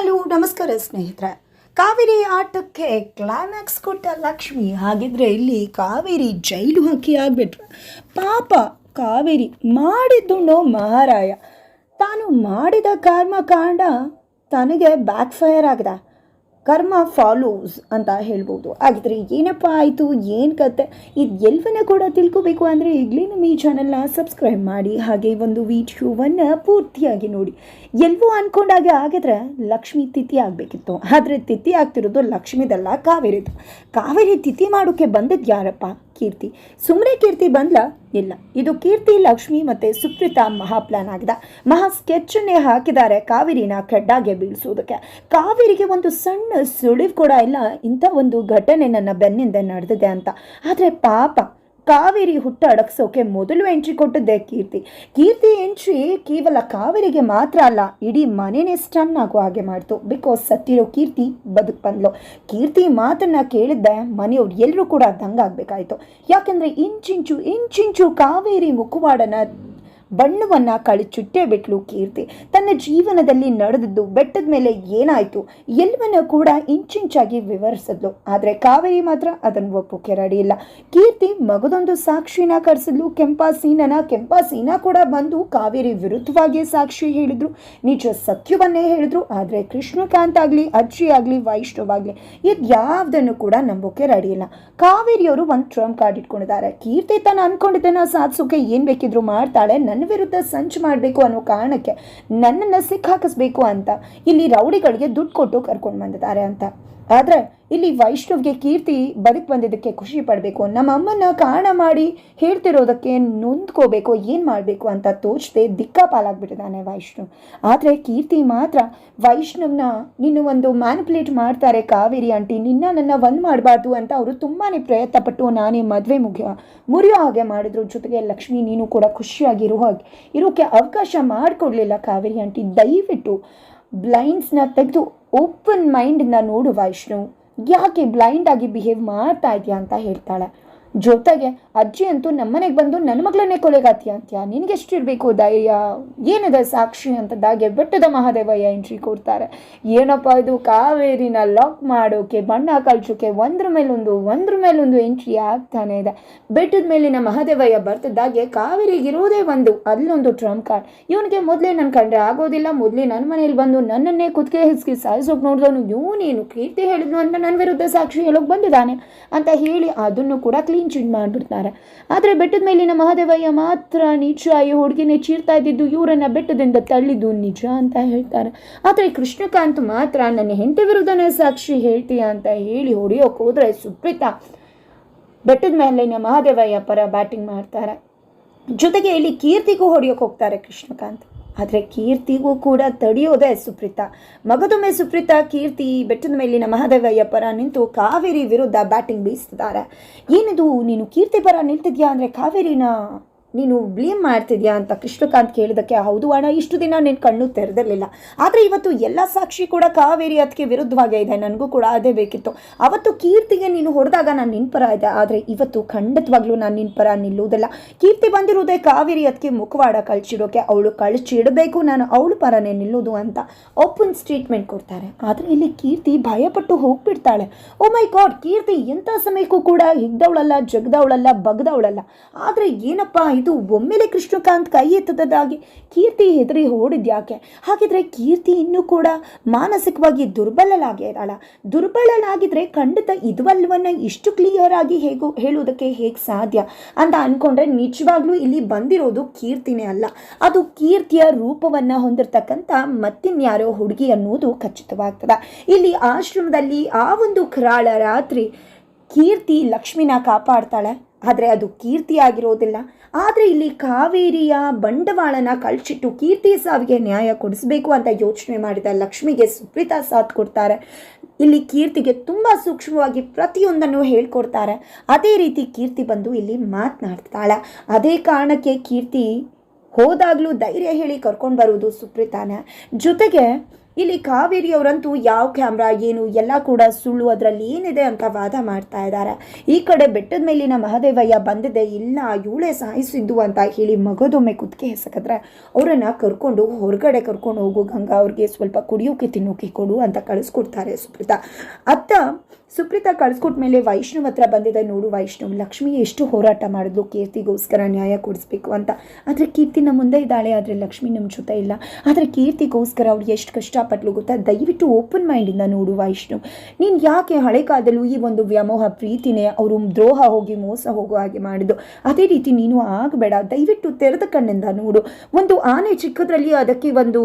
Hello ನಮಸ್ಕಾರ ಸ್ನೇಹಿತರೆ. ಕಾವೇರಿ ಆಟಕ್ಕೆ ಕ್ಲೈಮ್ಯಾಕ್ಸ್ ಕೊಟ್ಟ ಲಕ್ಷ್ಮಿ. ಹಾಗಿದ್ರೆ ಇಲ್ಲಿ ಕಾವೇರಿ ಜೈಲು ಹಾಕಿ ಆಗ್ಬಿಟ್ರೆ. ಪಾಪ ಕಾವೇರಿ ಮಾಡಿದ್ದುಣ್ಣೋ ಮಹಾರಾಯ. ತಾನು ಮಾಡಿದ ಕರ್ಮಕಾಂಡ ತನಗೆ ಬ್ಯಾಕ್ ಫೈರ್ ಆಗದ. ಕರ್ಮ ಫಾಲೋಸ್ ಅಂತ ಹೇಳ್ಬೋದು. ಹಾಗಿದ್ರೆ ಏನಪ್ಪ ಆಯಿತು? ಏನು ಕತೆ? ಇದು ಎಲ್ಲವನ್ನ ಕೂಡ ತಿಳ್ಕೊಬೇಕು ಅಂದರೆ ಈಗಲೇ ನಮ್ಮ ಈ ಚಾನಲ್ನ ಸಬ್ಸ್ಕ್ರೈಬ್ ಮಾಡಿ, ಹಾಗೆ ಒಂದು ವಿಡಿಯೋವನ್ನು ಪೂರ್ತಿಯಾಗಿ ನೋಡಿ. ಎಲ್ಲವೂ ಅಂದ್ಕೊಂಡಾಗೆ ಆಗಿದ್ರೆ ಲಕ್ಷ್ಮಿ ತಿಥಿ ಆಗಬೇಕಿತ್ತು. ಆದರೆ ತಿಥಿ ಆಗ್ತಿರೋದು ಲಕ್ಷ್ಮಿದಲ್ಲ ಕಾವೇರಿದು ಕಾವೇರಿ ತಿಥಿ ಮಾಡೋಕ್ಕೆ ಬಂದದ್ದು ಯಾರಪ್ಪ? ಕೀರ್ತಿ. ಸುಮ್ಮನೆ ಕೀರ್ತಿ ಬಂದ್ಲ ಇಲ್ಲ. ಇದು ಕೀರ್ತಿ, ಲಕ್ಷ್ಮಿ ಮತ್ತೆ ಸುಪ್ರೀತಾ ಮಹಾ ಪ್ಲಾನ್ ಆಗಿದೆ. ಮಹಾ ಸ್ಕೆಚ್ಚನ್ನೇ ಹಾಕಿದ್ದಾರೆ ಕಾವೇರಿನ ಕೆಡ್ಡಾಗೆ ಬೀಳಿಸೋದಕ್ಕೆ. ಕಾವೇರಿಗೆ ಒಂದು ಸಣ್ಣ ಸುಳಿವು ಕೂಡ ಇಲ್ಲ. ಇಂಥ ಒಂದು ಘಟನೆ ನನ್ನ ಬೆನ್ನಿಂದ ನಡೆದಿದೆ ಅಂತ. ಆದರೆ ಪಾಪ ಕಾವೇರಿ ಹುಟ್ಟ ಅಡಗಿಸೋಕೆ ಮೊದಲು ಎಂಟ್ರಿ ಕೊಟ್ಟದ್ದೇ ಕೀರ್ತಿ. ಕೀರ್ತಿ ಎಂಟ್ರಿ ಕೇವಲ ಕಾವೇರಿಗೆ ಮಾತ್ರ ಅಲ್ಲ, ಇಡೀ ಮನೆನೇ ಸ್ಟನ್ ಆಗೋ ಹಾಗೆ ಮಾಡ್ತು. ಬಿಕಾಸ್ ಸತ್ತಿರೋ ಕೀರ್ತಿ ಬದುಕು ಬಂದ್ಲು. ಕೀರ್ತಿ ಮಾತನ್ನ ಕೇಳಿದ್ದೆ ಮನೆಯವ್ರು ಎಲ್ಲರೂ ಕೂಡ ದಂಗಾಗಬೇಕಾಯ್ತು ಯಾಕಂದ್ರೆ ಇಂಚಿಂಚು ಇಂಚಿಂಚು ಕಾವೇರಿ ಮುಖವಾಡನ ಬಣ್ಣವನ್ನು ಕಳಿಚುಟ್ಟೇ ಬಿಟ್ಲು ಕೀರ್ತಿ. ತನ್ನ ಜೀವನದಲ್ಲಿ ನಡೆದದ್ದು ಬೆಟ್ಟದ ಮೇಲೆ ಏನಾಯಿತು ಎಲ್ಲವನ್ನ ಕೂಡ ಇಂಚಿಂಚಾಗಿ ವಿವರಿಸಿದ್ಲು. ಆದರೆ ಕಾವೇರಿ ಮಾತ್ರ ಅದನ್ನು ಒಪ್ಪೋಕೆ ರೆಡಿ ಇಲ್ಲ. ಕೀರ್ತಿ ಮಗದೊಂದು ಸಾಕ್ಷಿನ ಕರೆಸಿದ್ಲು. ಕೆಂಪಾಸೀನನ ಕೆಂಪಾಸೀನ ಕೂಡ ಬಂದು ಕಾವೇರಿ ವಿರುದ್ಧವಾಗಿ ಸಾಕ್ಷಿ ಹೇಳಿದ್ರು. ನಿಜ ಸತ್ಯವನ್ನೇ ಹೇಳಿದ್ರು. ಆದರೆ ಕೃಷ್ಣಕಾಂತ್ ಆಗಲಿ, ಅಜ್ಜಿ ಆಗಲಿ ವೈಷ್ಣವಾಗಲಿ ಇದು ಯಾವುದನ್ನು ಕೂಡ ನಂಬೋಕೆ ರೆಡಿ ಇಲ್ಲ. ಕಾವೇರಿಯವರು ಒಂದು ಟ್ರಂಪ್ ಕಾರ್ಡ್ ಇಟ್ಕೊಂಡಿದ್ದಾರೆ. ಕೀರ್ತಿ ತಾನು ಅನ್ಕೊಂಡಿದ್ದನ್ನ ಸಾಧಿಸೋಕೆ ಏನು ಬೇಕಿದ್ರು ಮಾಡ್ತಾಳೆ. ನನ್ನ ವಿರುದ್ಧ ಸಂಚು ಮಾಡಬೇಕು ಅನ್ನೋ ಕಾರಣಕ್ಕೆ ನನ್ನನ್ನು ಸಿಕ್ಕಾಕಿಸ್ಬೇಕು ಅಂತ ಇಲ್ಲಿ ರೌಡಿಗಳಿಗೆ ದುಡ್ಡು ಕೊಟ್ಟು ಕರ್ಕೊಂಡು ಬಂದಿದ್ದಾರೆ ಅಂತ. ಆದರೆ ಇಲ್ಲಿ ವೈಷ್ಣವ್ಗೆ ಕೀರ್ತಿ ಬದುಕು ಬಂದಿದ್ದಕ್ಕೆ ಖುಷಿ ಪಡಬೇಕು. ನಮ್ಮ ಅಮ್ಮನ ಕಾರಣ ಮಾಡಿ ಹೇಳ್ತಿರೋದಕ್ಕೆ ನೊಂದ್ಕೋಬೇಕು, ಏನು ಮಾಡಬೇಕು ಅಂತ ತೋಚದೆ ದಿಕ್ಕಾಪಾಲಾಗ್ಬಿಟ್ಟಿದ್ದಾನೆ ವೈಷ್ಣವ್. ಆದರೆ ಕೀರ್ತಿ ಮಾತ್ರ ವೈಷ್ಣವ್ನ ನೀನು ಒಂದು ಮ್ಯಾನಿಪುಲೇಟ್ ಮಾಡ್ತಾರೆ ಕಾವೇರಿ ಆಂಟಿ, ನಿನ್ನ ನನ್ನ ಒಂದು ಮಾಡಬಾರ್ದು ಅಂತ ಅವರು ತುಂಬಾ ಪ್ರಯತ್ನ ಪಟ್ಟು ನಾನೇ ಮದುವೆ ಮುಗಿಯೋ. ಮುರಿಯೋ ಹಾಗೆ ಮಾಡಿದ್ರು. ಜೊತೆಗೆ ಲಕ್ಷ್ಮಿ, ನೀನು ಕೂಡ ಖುಷಿಯಾಗಿರೋ ಹಾಗೆ. ಇರೋಕ್ಕೆ ಅವಕಾಶ ಮಾಡಿಕೊಡ್ಲಿಲ್ಲ ಕಾವೇರಿ ಆಂಟಿ. ದಯವಿಟ್ಟು ಬ್ಲೈಂಡ್ಸ್ನ ತೆಗೆದು ಓಪನ್ ಮೈಂಡನ್ನ ನೋಡು ವೈಷ್ಣು. ಯಾಕೆ ಬ್ಲೈಂಡಾಗಿ ಬಿಹೇವ್ ಮಾಡ್ತಾ ಇದೆಯಾ ಅಂತ ಹೇಳ್ತಾಳೆ. ಜೊತೆಗೆ ಅಜ್ಜಿ ಅಂತೂ ನಮ್ಮನೆಗೆ ಬಂದು ನನ್ನ ಮಗಳನ್ನೇ ಕೊಲೆಗಾತಿ ಅಂತ್ಯ? ನಿನಗೆಷ್ಟಿರಬೇಕು ಧೈರ್ಯ? ಏನಿದೆ ಸಾಕ್ಷಿ ಅಂತದಾಗೆ ಬೆಟ್ಟದ ಮಹಾದೇವಯ್ಯ ಎಂಟ್ರಿ ಕೊಡ್ತಾರೆ. ಏನಪ್ಪ ಇದು? ಕಾವೇರಿನ ಲಾಕ್ ಮಾಡೋಕೆ, ಬಣ್ಣ ಕಳ್ಸೋಕೆ ಒಂದ್ರ ಮೇಲೊಂದು ಒಂದ್ರ ಮೇಲೊಂದು ಎಂಟ್ರಿ ಆಗ್ತಾನೆ ಇದೆ. ಬೆಟ್ಟದ ಮೇಲಿನ ಮಹಾದೇವಯ್ಯ ಬರ್ತಿದ್ದಾಗೆ ಕಾವೇರಿಗಿರೋದೇ ಒಂದು, ಅಲ್ಲೊಂದು ಟ್ರಂಪ್ ಕಾರ್ಡ್ ಇವನಿಗೆ ಮೊದಲೇ ನನ್ನ ಕಂಡ್ರೆ ಆಗೋದಿಲ್ಲ, ಮೊದಲೇ ನನ್ನ ಮನೇಲಿ ಬಂದು ನನ್ನನ್ನೇ ಕುತ್ತಿಗೆ ಹಿಸ್ಕಿ ಸಾಯಿಸೋಕೆ ನೋಡಿದವನು ಇವನೇನು ಕೀರ್ತಿ ಹೇಳಿದ್ನು ಅಂತ ನನ್ನ ವಿರುದ್ಧ ಸಾಕ್ಷಿ ಹೇಳೋಕೆ ಬಂದಿದ್ದಾನೆ? ಅಂತ ಹೇಳಿ ಅದನ್ನು ಕೂಡ ಕ್ಲೀನ್ ಮಾಡಿಬಿಡ್ತಾರೆ. ಆದರೆ ಬೆಟ್ಟದ ಮೇಲಿನ ಮಹಾದೇವಯ್ಯ ಮಾತ್ರ ನಿಜ ಈ ಹುಡುಗಿನೇ ಚೀರ್ತಾ ಇದ್ದಿದ್ದು ಇವರನ್ನು ಬೆಟ್ಟದಿಂದ ತಳ್ಳಿದ್ದು ನಿಜ ಅಂತ ಹೇಳ್ತಾರೆ. ಆದರೆ ಕೃಷ್ಣಕಾಂತ್ ಮಾತ್ರ ನನ್ನ ಹೆಂಡತಿ ವಿರುದ್ಧನೇ ಸಾಕ್ಷಿ ಹೇಳ್ತೀಯ ಅಂತ ಹೇಳಿ ಹೊಡೆಯೋಕೆ ಹೋದ್ರೆ ಸುಪ್ರೀತಾ ಬೆಟ್ಟದ ಮೇಲಿನ ಮಹಾದೇವಯ್ಯ ಪರ ಬ್ಯಾಟಿಂಗ್ ಮಾಡ್ತಾರೆ. ಜೊತೆಗೆ ಇಲ್ಲಿ ಕೀರ್ತಿಗೂ ಹೊಡೆಯೋಕೆ ಹೋಗ್ತಾರೆ ಕೃಷ್ಣಕಾಂತ್. ಆದರೆ ಕೀರ್ತಿಗೂ ಕೂಡ ತಡೆಯೋದೇ ಸುಪ್ರೀತ. ಮಗದೊಮ್ಮೆ ಸುಪ್ರೀತ ಕೀರ್ತಿ ಬೆಟ್ಟದ ಮೇಲಿನ ಮಹಾದೇವಯ್ಯ ಪರ ನಿಂತು ಕಾವೇರಿ ವಿರುದ್ಧ ಬ್ಯಾಟಿಂಗ್ ಬೀಸ್ತಿದ್ದಾರೆ. ಏನಿದು, ನೀನು ಕೀರ್ತಿ ಪರ ನಿಂತಿದ್ಯಾ ಅಂದರೆ ಕಾವೇರಿನ ನೀನು ಬ್ಲೇಮ್ ಮಾಡ್ತಿದ್ಯಾ ಅಂತ ಕೃಷ್ಣಕಾಂತ್ ಕೇಳಿದಕ್ಕೆ, ಹೌದು ಅಣ್ಣ, ಇಷ್ಟು ದಿನ ನಿನ್ನ ಕಣ್ಣು ತೆರೆದಿರಲಿಲ್ಲ. ಆದರೆ ಇವತ್ತು ಎಲ್ಲ ಸಾಕ್ಷಿ ಕೂಡ ಕಾವೇರಿ ಅದಕ್ಕೆ ವಿರುದ್ಧವಾಗೇ ಇದೆ, ನನಗೂ ಕೂಡ ಅದೇ ಬೇಕಿತ್ತು. ಅವತ್ತು ಕೀರ್ತಿಗೆ ನೀನು ಹೊಡೆದಾಗ ನಾನು ನಿನ್ನ ಪರ ಇದೆ, ಆದರೆ ಇವತ್ತು ಖಂಡಿತವಾಗ್ಲೂ ನಾನು ನಿನ್ನ ಪರ ನಿಲ್ಲುವುದಿಲ್ಲ. ಕೀರ್ತಿ ಬಂದಿರುವುದೇ ಕಾವೇರಿ ಅದಕ್ಕೆ ಮುಖವಾಡ ಕಳ್ಚಿಡೋಕೆ, ಅವಳು ಕಳ್ಚಿಡಬೇಕು, ನಾನು ಅವಳು ಪರನೇ ನಿಲ್ಲೋದು ಅಂತ ಓಪನ್ ಸ್ಟೇಟ್ಮೆಂಟ್ ಕೊಡ್ತಾರೆ. ಆದರೆ ಇಲ್ಲಿ ಕೀರ್ತಿ ಭಯಪಟ್ಟು ಹೋಗ್ಬಿಡ್ತಾಳೆ. ಓ ಮೈ ಗಾಡ್, ಕೀರ್ತಿ ಎಂಥ ಸಮಯಕ್ಕೂ ಕೂಡ ಹಿಗ್ದವಳಲ್ಲ, ಜಗ್ದವಳಲ್ಲ, ಬಗ್ದವಳಲ್ಲ. ಆದರೆ ಏನಪ್ಪ ಇದು ಒಮ್ಮೆಲೆ ಕೃಷ್ಣಕಾಂತ್ ಕೈ ಎತ್ತದಾಗಿ ಕೀರ್ತಿ ಹೆದರಿ ಓಡಿದ್ಯಾಕೆ? ಹಾಗಿದ್ರೆ ಕೀರ್ತಿ ಇನ್ನೂ ಕೂಡ ಮಾನಸಿಕವಾಗಿ ದುರ್ಬಲಳಾಗಿದ್ದಾಳ ದುರ್ಬಲಳಾಗಿದ್ರೆ ಖಂಡಿತ ಇದುವಲ್ವನ್ನ ಇಷ್ಟು ಕ್ಲಿಯರ್ ಆಗಿ ಹೇಗೋ ಹೇಳುವುದಕ್ಕೆ ಹೇಗೆ ಸಾಧ್ಯ? ಅಂತ ಅನ್ಕೊಂಡ್ರೆ ನಿಜವಾಗ್ಲೂ ಇಲ್ಲಿ ಬಂದಿರೋದು ಕೀರ್ತಿನೇ ಅಲ್ಲ. ಅದು ಕೀರ್ತಿಯ ರೂಪವನ್ನು ಹೊಂದಿರತಕ್ಕಂಥ ಮತ್ತಿನ್ಯಾರೋ ಹುಡುಗಿ ಅನ್ನೋದು ಖಚಿತವಾಗ್ತದೆ. ಇಲ್ಲಿ ಆಶ್ರಮದಲ್ಲಿ ಆ ಒಂದು ಕರಾಳ ರಾತ್ರಿ ಕೀರ್ತಿ ಲಕ್ಷ್ಮಿನ ಕಾಪಾಡ್ತಾಳೆ. ಆದರೆ ಅದು ಕೀರ್ತಿ ಆಗಿರೋದಿಲ್ಲ. ಆದರೆ ಇಲ್ಲಿ ಕಾವೇರಿಯ ಬಂಡವಾಳನ ಕಳಿಸಿಟ್ಟು ಕೀರ್ತಿ ಸಾವಿಗೆ ನ್ಯಾಯ ಕೊಡಿಸಬೇಕು ಅಂತ ಯೋಚನೆ ಮಾಡಿದ ಲಕ್ಷ್ಮಿಗೆ ಸುಪ್ರೀತಾ ಸಾಥ್ ಕೊಡ್ತಾರೆ. ಇಲ್ಲಿ ಕೀರ್ತಿಗೆ ತುಂಬ ಸೂಕ್ಷ್ಮವಾಗಿ ಪ್ರತಿಯೊಂದನ್ನು ಹೇಳ್ಕೊಡ್ತಾರೆ. ಅದೇ ರೀತಿ ಕೀರ್ತಿ ಬಂದು ಇಲ್ಲಿ ಮಾತನಾಡ್ತಾಳೆ. ಅದೇ ಕಾರಣಕ್ಕೆ ಕೀರ್ತಿ ಹೋದಾಗಲೂ ಧೈರ್ಯ ಹೇಳಿ ಕರ್ಕೊಂಡು ಬರುವುದು ಸುಪ್ರೀತಾನೆ. ಜೊತೆಗೆ ಇಲ್ಲಿ ಕಾವೇರಿ ಅವರಂತೂ ಯಾವ ಕ್ಯಾಮ್ರಾ, ಏನು, ಎಲ್ಲ ಕೂಡ ಸುಳ್ಳು. ಅದರಲ್ಲಿ ಏನಿದೆ ಅಂತ ವಾದ ಮಾಡ್ತಾ ಇದ್ದಾರೆ. ಈ ಕಡೆ ಬೆಟ್ಟದ ಮೇಲಿನ ಮಹದೇವಯ್ಯ ಬಂದಿದೆ. ಇಲ್ಲ, ಇವಳೇ ಸಾಯಿಸಿದ್ದು ಅಂತ ಹೇಳಿ ಮಗದೊಮ್ಮೆ ಕುತ್ತಿಗೆ ಹೆಸಕಿದ್ರೆ ಅವರನ್ನು ಕರ್ಕೊಂಡು ಹೊರಗಡೆ ಕರ್ಕೊಂಡು ಹೋಗು ಗಂಗಾ ಅವ್ರಿಗೆ ಸ್ವಲ್ಪ ಕುಡಿಯೋಕೆ, ತಿನ್ನೋಕೆ ಕೊಡು ಅಂತ ಕಳಿಸ್ಕೊಡ್ತಾರೆ ಸುಪ್ರೀತಾ. ಅತ್ತ ಸುಪ್ರೀತಾ ಕಳಿಸ್ಕೊಟ್ಮೇಲೆ ವೈಷ್ಣವ್ ಹತ್ರ ಬಂದಿದೆ ನೋಡು ವೈಷ್ಣವ್, ಲಕ್ಷ್ಮಿ ಎಷ್ಟು ಹೋರಾಟ ಮಾಡಿದ್ಲು, ಕೀರ್ತಿಗೋಸ್ಕರ ನ್ಯಾಯ ಕೊಡಿಸ್ಬೇಕು ಅಂತ. ಆದರೆ ಕೀರ್ತಿ ನಮ್ಮ ಮುಂದೆ ಇದ್ದಾಳೆ, ಆದರೆ ಲಕ್ಷ್ಮಿ ನಮ್ಮ ಜೊತೆ ಇಲ್ಲ. ಆದರೆ ಕೀರ್ತಿಗೋಸ್ಕರ ಅವ್ರು ಎಷ್ಟು ಕಷ್ಟಪಟ್ಲು ಗೊತ್ತಾ? ದಯವಿಟ್ಟು ಓಪನ್ ಮೈಂಡಿಂದ ನೋಡು ವೈಷ್ಣವ್. ನೀನು ಯಾಕೆ ಹಳೆ ಕಾಲದಲ್ಲೂ ಈ ಒಂದು ವ್ಯಾಮೋಹ, ಪ್ರೀತಿನೇ ಅವರು ದ್ರೋಹ ಹೋಗಿ, ಮೋಸ ಹೋಗೋ ಹಾಗೆ ಮಾಡಿದ್ದು? ಅದೇ ರೀತಿ ನೀನು ಆಗಬೇಡ, ದಯವಿಟ್ಟು ತೆರೆದ ಕಣ್ಣಿಂದ ನೋಡು. ಒಂದು ಆನೆ ಚಿಕ್ಕದ್ರಲ್ಲಿ ಅದಕ್ಕೆ ಒಂದು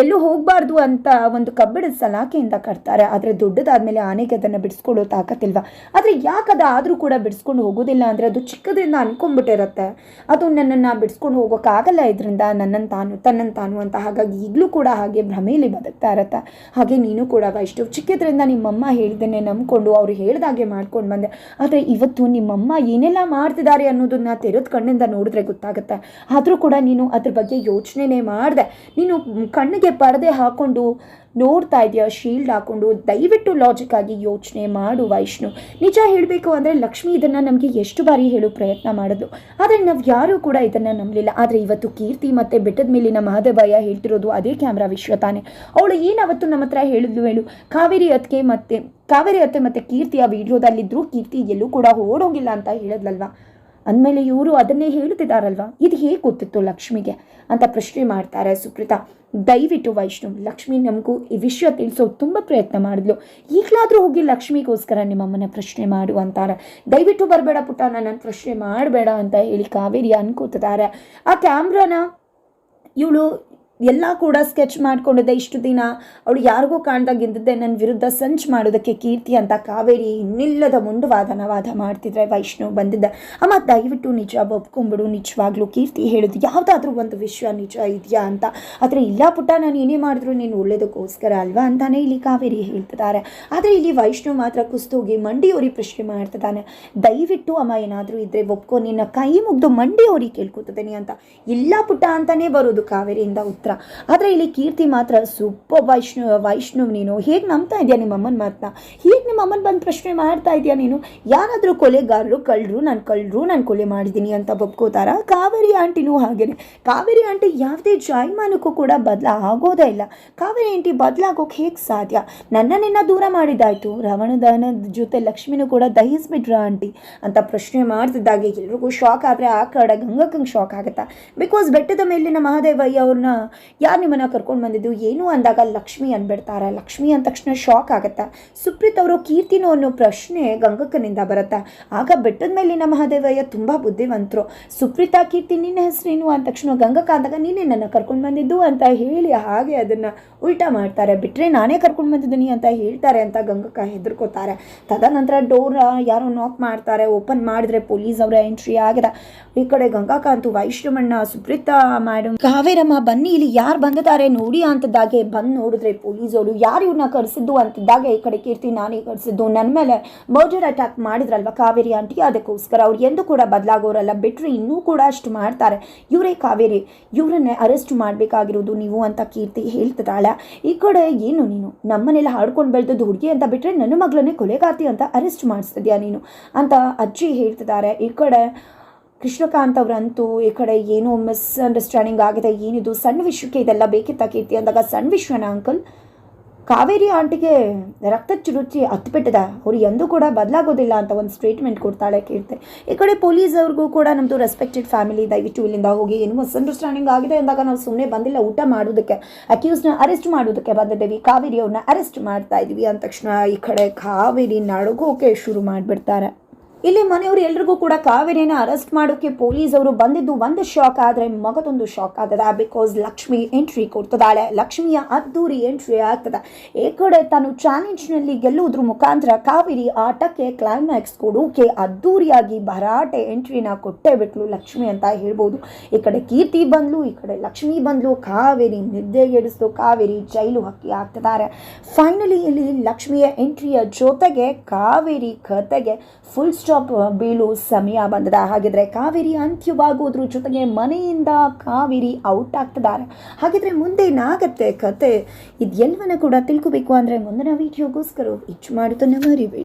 ಎಲ್ಲೂ ಹೋಗಬಾರ್ದು ಅಂತ ಒಂದು ಕಬ್ಬಿಣದ ಸಲಾಕೆಯಿಂದ ಕಟ್ತಾರೆ. ಆದರೆ ದೊಡ್ಡದಾದ್ಮೇಲೆ ಆನೆಗೆ ಅದನ್ನು ಬಿಡಿಸ್ಕೊಳ್ಳೋ ತಾಕತ್ತಿಲ್ವ? ಆದರೆ ಯಾಕೆ ಆದರೂ ಕೂಡ ಬಿಡಿಸ್ಕೊಂಡು ಹೋಗೋದಿಲ್ಲ ಅಂದರೆ ಅದು ಚಿಕ್ಕದ್ರಿಂದ ಅನ್ಕೊಂಡ್ಬಿಟ್ಟಿರುತ್ತೆ. ಅದು ನನ್ನನ್ನು ಬಿಡಿಸ್ಕೊಂಡು ಹೋಗೋಕ್ಕಾಗಲ್ಲ ಇದರಿಂದ ನನ್ನನ್ನು ತಾನು ತನ್ನನ್ನು ತಾನು ಅಂತ. ಹಾಗಾಗಿ ಈಗಲೂ ಕೂಡ ಹಾಗೆ ಭ್ರಮೆಯಲ್ಲಿ ಬದುಕ್ತಾ ಇರತ್ತೆ. ಹಾಗೆ ನೀನು ಕೂಡ ಇಷ್ಟು ಚಿಕ್ಕದ್ರಿಂದ ನಿಮ್ಮಮ್ಮ ಹೇಳಿದ್ದನ್ನೇ ನಂಬ್ಕೊಂಡು ಅವ್ರು ಹೇಳ್ದಾಗೆ ಮಾಡ್ಕೊಂಡು ಬಂದೆ. ಆದರೆ ಇವತ್ತು ನಿಮ್ಮಮ್ಮ ಏನೆಲ್ಲ ಮಾಡ್ತಿದ್ದಾರೆ ಅನ್ನೋದನ್ನ ತೆರೆದ ಕಣ್ಣಿಂದ ನೋಡಿದ್ರೆ ಗೊತ್ತಾಗುತ್ತೆ. ಆದರೂ ಕೂಡ ನೀನು ಅದ್ರ ಬಗ್ಗೆ ಯೋಚನೆನೇ ಮಾಡಿದೆ. ನೀನು ಕಣ್ಣಿಗೆ ಪರದೆ ಹಾಕೊಂಡು ನೋಡ್ತಾ ಇದೆಯಾ? ಶೀಲ್ಡ್ ಹಾಕೊಂಡು ದಯವಿಟ್ಟು ಲಾಜಿಕ್ ಆಗಿ ಯೋಚನೆ ಮಾಡು ವೈಷ್ಣು. ನಿಜ ಹೇಳಬೇಕು ಅಂದರೆ ಲಕ್ಷ್ಮಿ ಇದನ್ನು ನಮಗೆ ಎಷ್ಟು ಬಾರಿ ಹೇಳೋ ಪ್ರಯತ್ನ ಮಾಡಿದ್ಲು. ಆದರೆ ನಾವು ಯಾರೂ ಕೂಡ ಇದನ್ನು ನಂಬಲಿಲ್ಲ. ಆದರೆ ಇವತ್ತು ಕೀರ್ತಿ ಮತ್ತು ಬೆಟ್ಟದ ಮೇಲಿನ ಮಹದೇವಯ್ಯ ಹೇಳ್ತಿರೋದು ಅದೇ ಕ್ಯಾಮ್ರಾ ವಿಶ್ವ ತಾನೆ. ಅವಳು ಏನಾವತ್ತು ನಮ್ಮ ಹತ್ರ ಹೇಳಿದ್ಲು ಹೇಳು? ಕಾವೇರಿ ಅತ್ತಿಗೆ ಮತ್ತು, ಕಾವೇರಿ ಅತ್ತೆ ಮತ್ತು ಕೀರ್ತಿ ಆ ವಿಡಿಯೋದಲ್ಲಿದ್ದರೂ ಕೀರ್ತಿ ಎಲ್ಲೂ ಕೂಡ ಓಡೋಗಿಲ್ಲ ಅಂತ ಹೇಳಿದ್ಲಲ್ವಾ? ಅಂದಮೇಲೆ ಇವರು ಅದನ್ನೇ ಹೇಳ್ತಿದ್ದಾರಲ್ವಾ ಇದು ಹೇಗೆ ಗೊತ್ತಿತ್ತು ಲಕ್ಷ್ಮಿಗೆ? ಅಂತ ಪ್ರಶ್ನೆ ಮಾಡ್ತಾರೆ ಸುಪ್ರೀತಾ ದಯವಿಟ್ಟು ವೈಷ್ಣವ್ ಲಕ್ಷ್ಮಿ ನಮಗೂ ಈ ವಿಷಯ ತಿಳಿಸೋ ತುಂಬ ಪ್ರಯತ್ನ ಮಾಡಿದ್ಲು. ಈಗಲಾದರೂ ಹೋಗಿ ಲಕ್ಷ್ಮಿಗೋಸ್ಕರ ನಿಮ್ಮಮ್ಮನ ಪ್ರಶ್ನೆ ಮಾಡು ಅಂತಾರೆ. ದಯವಿಟ್ಟು ಬರಬೇಡ ಪುಟ್ಟ ನಾನು ಪ್ರಶ್ನೆ ಮಾಡಬೇಡ ಅಂತ ಹೇಳಿ ಕಾವೇರಿ ಅನ್ಕೋತಿದ್ದಾರೆ. ಆ ಕ್ಯಾಮ್ರಾನ ಇವಳು ಎಲ್ಲ ಕೂಡ ಸ್ಕೆಚ್ ಮಾಡ್ಕೊಂಡಿದ್ದೆ ಇಷ್ಟು ದಿನ. ಅವಳು ಯಾರಿಗೂ ಕಾಣ್ದಾಗಿದ್ದೆ ನನ್ನ ವಿರುದ್ಧ ಸಂಚ್ ಮಾಡೋದಕ್ಕೆ ಕೀರ್ತಿ ಅಂತ ಕಾವೇರಿ ಇನ್ನಿಲ್ಲದ ಮುಂಡು ವಾದನ ವಾದ ಮಾಡ್ತಿದ್ರೆ ವೈಷ್ಣವ್ ಬಂದಿದ್ದ. ಅಮ್ಮ, ದಯವಿಟ್ಟು ನಿಜ ಒಪ್ಕೊಂಬಿಡು ನಿಜವಾಗ್ಲೂ ಕೀರ್ತಿ ಹೇಳೋದು ಯಾವುದಾದ್ರೂ ಒಂದು ವಿಷಯ ನಿಜ ಇದೆಯಾ ಅಂತ. ಆದರೆ ಇಲ್ಲ ಪುಟ್ಟ, ನಾನು ಏನೇ ಮಾಡಿದ್ರು ನೀನು ಒಳ್ಳೇದಕ್ಕೋಸ್ಕರ ಅಲ್ವಾ ಅಂತಾನೆ ಇಲ್ಲಿ ಕಾವೇರಿ ಹೇಳ್ತಿದ್ದಾರೆ. ಆದರೆ ಇಲ್ಲಿ ವೈಷ್ಣವ್ ಮಾತ್ರ ಕುಸ್ತೋಗಿ ಮಂಡಿಯೋರಿ ಪ್ರಶ್ನೆ ಮಾಡ್ತಿದ್ದಾನೆ. ದಯವಿಟ್ಟು ಅಮ್ಮ, ಏನಾದರೂ ಇದ್ರೆ ಒಪ್ಕೊ. ನಿನ್ನ ಕೈ ಮುಗ್ದು ಮಂಡಿಯೋರಿ ಕೇಳ್ಕೊತಿದ್ದೀನಿ ಅಂತ. ಇಲ್ಲ ಪುಟ್ಟ ಅಂತಾನೆ ಬರೋದು ಕಾವೇರಿಯಿಂದ ಉತ್ತರ. ಆದರೆ ಇಲ್ಲಿ ಕೀರ್ತಿ ಮಾತ್ರ ಸೂಪರ್ ವೈಷ್ಣು, ವೈಷ್ಣವ್ ನೀನು. ಹೇಗೆ ನಂಬ್ತಾ ಇದೆಯಾ ನಿಮ್ಮ ಅಮ್ಮನ ಮಾತನ್ನ ಹೇಗೆ ನಿಮ್ಮ ಅಮ್ಮನ ಬಂದು ಪ್ರಶ್ನೆ ಮಾಡ್ತಾ ಇದೆಯಾ ನೀನು? ಯಾರಾದರೂ ಕೊಲೆಗಾರರು ಕಳ್ಳರು ನಾನು ಕಳ್ಳರು ನಾನು ಕೊಲೆ ಮಾಡಿದ್ದೀನಿ ಅಂತ ಒಪ್ಕೋತಾರ ಕಾವೇರಿ ಆಂಟಿನೂ ಹಾಗೇನೆ. ಕಾವೇರಿ ಆಂಟಿ ಯಾವುದೇ ಜಾಯಮಾನಕ್ಕೂ ಕೂಡ ಬದಲ ಆಗೋದೇ ಇಲ್ಲ. ಕಾವೇರಿ ಆಂಟಿ ಬದಲಾಗೋಕೆ ಹೇಗೆ ಸಾಧ್ಯ? ನನ್ನ ನಿನ್ನ ದೂರ ಮಾಡಿದ್ದಾಯ್ತು. ರಾವಣದಾನದ ಜೊತೆ ಲಕ್ಷ್ಮಿನೂ ಕೂಡ ದಹಿಸ್ಬಿಟ್ರ ಆಂಟಿ ಅಂತ ಪ್ರಶ್ನೆ ಮಾಡ್ತಿದ್ದಾಗೆ ಎಲ್ರಿಗೂ ಶಾಕ್ ಆದರೆ ಆ ಕಡೆ ಗಂಗಕ್ಕಂಗೆ ಶಾಕ್ ಆಗುತ್ತಾ? ಬಿಕಾಸ್ ಬೆಟ್ಟದ ಮೇಲಿನ ಮಹಾದೇವಯ್ಯ ಅವ್ರನ್ನ ಯಾರು ನಿಮ್ಮನ್ನು ಕರ್ಕೊಂಡು ಬಂದಿದ್ದು? ಏನು ಅಂದಾಗ ಲಕ್ಷ್ಮಿ ಅಂದ್ಬಿಡ್ತಾರೆ ಲಕ್ಷ್ಮಿ ಅಂದ ತಕ್ಷಣ ಶಾಕ್ ಆಗುತ್ತೆ. ಸುಪ್ರೀತ್ ಅವರು ಕೀರ್ತಿನೋ ಅನ್ನೋ ಪ್ರಶ್ನೆ ಗಂಗಕ್ಕನಿಂದ ಬರುತ್ತೆ. ಆಗ ಬೆಟ್ಟದ ಮೇಲಿನ ಮಹಾದೇವಯ್ಯ ತುಂಬ ಬುದ್ಧಿವಂತರು. ಸುಪ್ರೀತಾ ಕೀರ್ತಿ ನಿನ್ನ ಹೆಸರೇನು ಅಂದ ತಕ್ಷಣ ಗಂಗಕ್ಕ ಅಂದಾಗ ನೀನೇ ನನ್ನ ಕರ್ಕೊಂಡು ಬಂದಿದ್ದು ಅಂತ ಹೇಳಿ ಹಾಗೆ ಅದನ್ನು ಉಲ್ಟಾ ಮಾಡ್ತಾರೆ. ಬಿಟ್ಟರೆ ನಾನೇ ಕರ್ಕೊಂಡು ಬಂದಿದ್ದೀನಿ ಅಂತ ಹೇಳ್ತಾರೆ ಅಂತ ಗಂಗಕ್ಕ ಹೆದರ್ಕೋತಾರೆ. ತದನಂತರ ಡೋರ್ ಯಾರೋ ನಾಕ್ ಮಾಡ್ತಾರೆ. ಓಪನ್ ಮಾಡಿದ್ರೆ ಪೊಲೀಸ್ ಅವರ ಎಂಟ್ರಿ ಆಗಿದೆ. ಈ ಕಡೆ ಗಂಗಾಕಾಂತು ವೈಷ್ಣವಣ್ಣ, ಸುಪ್ರೀತಾ ಮೇಡಮ್ ಕಾವೇರಮ್ಮ ಬನ್ನಿ ಇಲ್ಲಿ ಯಾರು ಬಂದಿದ್ದಾರೆ ನೋಡಿ ಅಂತದಾಗೆ ಬಂದು ನೋಡಿದ್ರೆ ಪೊಲೀಸವರು ಯಾರು ಇವ್ರನ್ನ ಕರೆಸಿದ್ದು ಅಂತಿದ್ದಾಗ ಈ ಕಡೆ ಕೀರ್ತಿ ನಾನೇ ಕರೆಸಿದ್ದು ನನ್ನ ಮೇಲೆ ಮರ್ಡರ್ ಅಟ್ಯಾಕ್ ಮಾಡಿದ್ರಲ್ವ ಕಾವೇರಿ ಆಂಟಿ? ಅದಕ್ಕೋಸ್ಕರ ಅವ್ರು ಎಂದು ಕೂಡ ಬದಲಾಗೋರಲ್ಲ ಬಿಟ್ಟರೆ ಇನ್ನೂ ಕೂಡ ಅಷ್ಟು ಮಾಡ್ತಾರೆ. ಇವರೇ ಕಾವೇರಿ, ಇವರನ್ನೇ ಅರೆಸ್ಟ್ ಮಾಡಬೇಕಾಗಿರೋದು ನೀವು ಅಂತ ಕೀರ್ತಿ ಹೇಳ್ತಿದ್ದಾಳೆ. ಈ ಕಡೆ ಏನು ನೀನು? ನಮ್ಮನೆಲ್ಲ ಹಾಡ್ಕೊಂಡು ಬೆಳೆದದ್ದು ಹುಡುಗಿ ಅಂತ ಬಿಟ್ಟರೆ ನನ್ನ ಮಗಳನ್ನೇ ಕೊಲೆಗಾರ್ತಿ ಅಂತ ಅರೆಸ್ಟ್ ಮಾಡಿಸ್ತಿದ್ಯಾ ನೀನು? ಅಂತ ಅಜ್ಜಿ ಹೇಳ್ತಿದ್ದಾರೆ. ಈ ಕಡೆ ಕೃಷ್ಣಕಾಂತ್ ಅವರಂತೂ ಈ ಕಡೆ ಏನೋ ಮಿಸ್ಅಂಡರ್ಸ್ಟ್ಯಾಂಡಿಂಗ್ ಆಗಿದೆ, ಏನಿದು, ಸಣ್ಣ ವಿಷಯಕ್ಕೆ ಇದೆಲ್ಲ ಬೇಕಿತ್ತ ಕೀರ್ತಿ? ಅಂದಾಗ ಸಣ್ಣ ವಿಷಯನ ಅಂಕಲ್ ಕಾವೇರಿ ಆಂಟಿಗೆ ರಕ್ತ ಚುರುಚಿ ಹತ್ಬಿಟ್ಟಿದೆ. ಅವ್ರು ಎಂದೂ ಕೂಡ ಬದಲಾಗೋದಿಲ್ಲ ಅಂತ ಒಂದು ಸ್ಟೇಟ್ಮೆಂಟ್ ಕೊಡ್ತಾಳೆ ಕೇಳ್ತೆ ಈ ಕಡೆ ಪೊಲೀಸ್ ಅವ್ರಿಗೂ ಕೂಡ ನಮ್ಮದು ರೆಸ್ಪೆಕ್ಟೆಡ್ ಫ್ಯಾಮಿಲಿ ದಯವಿಟ್ಟು ಇಲ್ಲಿಂದ ಹೋಗಿ ಏನು ಮಿಸ್ಅಂಡರ್ಸ್ಟ್ಯಾಂಡಿಂಗ್ ಆಗಿದೆ ಅಂದಾಗ ನಾವು ಸುಮ್ಮನೆ ಬಂದಿಲ್ಲ, ಊಟ ಮಾಡೋದಕ್ಕೆ ಅಕ್ಯೂಸ್ನ ಅರೆಸ್ಟ್ ಮಾಡೋದಕ್ಕೆ ಬಂದಿದ್ದೀವಿ. ಕಾವೇರಿ ಅವ್ರನ್ನ ಅರೆಸ್ಟ್ ಮಾಡ್ತಾ ಇದ್ದೀವಿ ಅಂದ ತಕ್ಷಣ ಈ ಕಡೆ ಕಾವೇರಿ ನಡುಗೋಕೆ ಶುರು ಮಾಡಿಬಿಡ್ತಾರೆ. ಇಲ್ಲಿ ಮನೆಯವರು ಎಲ್ರಿಗೂ ಕೂಡ ಕಾವೇರಿನ ಅರೆಸ್ಟ್ ಮಾಡೋಕ್ಕೆ ಪೊಲೀಸ್ ಅವರು ಬಂದಿದ್ದು ಒಂದು ಶಾಕ್, ಆದರೆ ಮಗದೊಂದು ಶಾಕ್ ಆಗ್ತದೆ. ಬಿಕಾಸ್ ಲಕ್ಷ್ಮಿ ಎಂಟ್ರಿ ಕೊಡ್ತದಾಳೆ ಲಕ್ಷ್ಮಿಯ ಅದ್ದೂರಿ ಎಂಟ್ರಿ ಆಗ್ತದೆ. ಈ ಕಡೆ ತಾನು ಚಾಲೆಂಜ್ನಲ್ಲಿ ಗೆಲ್ಲುವುದ್ರ ಮುಖಾಂತರ ಕಾವೇರಿ ಆಟಕ್ಕೆ ಕ್ಲೈಮ್ಯಾಕ್ಸ್ ಕೊಡೋಕೆ ಅದ್ದೂರಿಯಾಗಿ ಭರಾಟೆ ಎಂಟ್ರಿನ ಕೊಟ್ಟೇ ಬಿಟ್ಲು ಲಕ್ಷ್ಮಿ ಅಂತ ಹೇಳ್ಬೋದು. ಈ ಕಡೆ ಕೀರ್ತಿ ಬಂದ್ಲು, ಈ ಕಡೆ ಲಕ್ಷ್ಮಿ ಬಂದ್ಲು. ಕಾವೇರಿ ನಿದ್ದೆಗೆಡಿಸ್ತು ಕಾವೇರಿ ಜೈಲು ಹಕ್ಕಿ ಆಗ್ತಿದ್ದಾರೆ ಫೈನಲಿ ಇಲ್ಲಿ ಲಕ್ಷ್ಮಿಯ ಎಂಟ್ರಿಯ ಜೊತೆಗೆ ಕಾವೇರಿ ಕತೆಗೆ ಫುಲ್ ಸ್ಟಾಪ್ ಸ್ಟಾಪ್ ಬೀಳು ಸಮಯ ಬಂದದ. ಹಾಗಿದ್ರೆ ಕಾವೇರಿ ಅಂತ್ಯವಾಗುವುದ್ರ ಜೊತೆಗೆ ಮನೆಯಿಂದ ಕಾವೇರಿ ಔಟ್ ಆಗ್ತಿದ್ದಾರೆ ಹಾಗಿದ್ರೆ ಮುಂದೆ ಏನಾಗತ್ತೆ ಕತೆ ಇದೆಲ್ಲವನ್ನ ಕೂಡ ತಿಳ್ಕೋಬೇಕು ಅಂದ್ರೆ ಮುಂದಿನ ವಿಡಿಯೋಗೋಸ್ಕರ ಇಚ್ಚು ಮಾಡುತ್ತಾನೆ ಮರಿಬೇಡಿ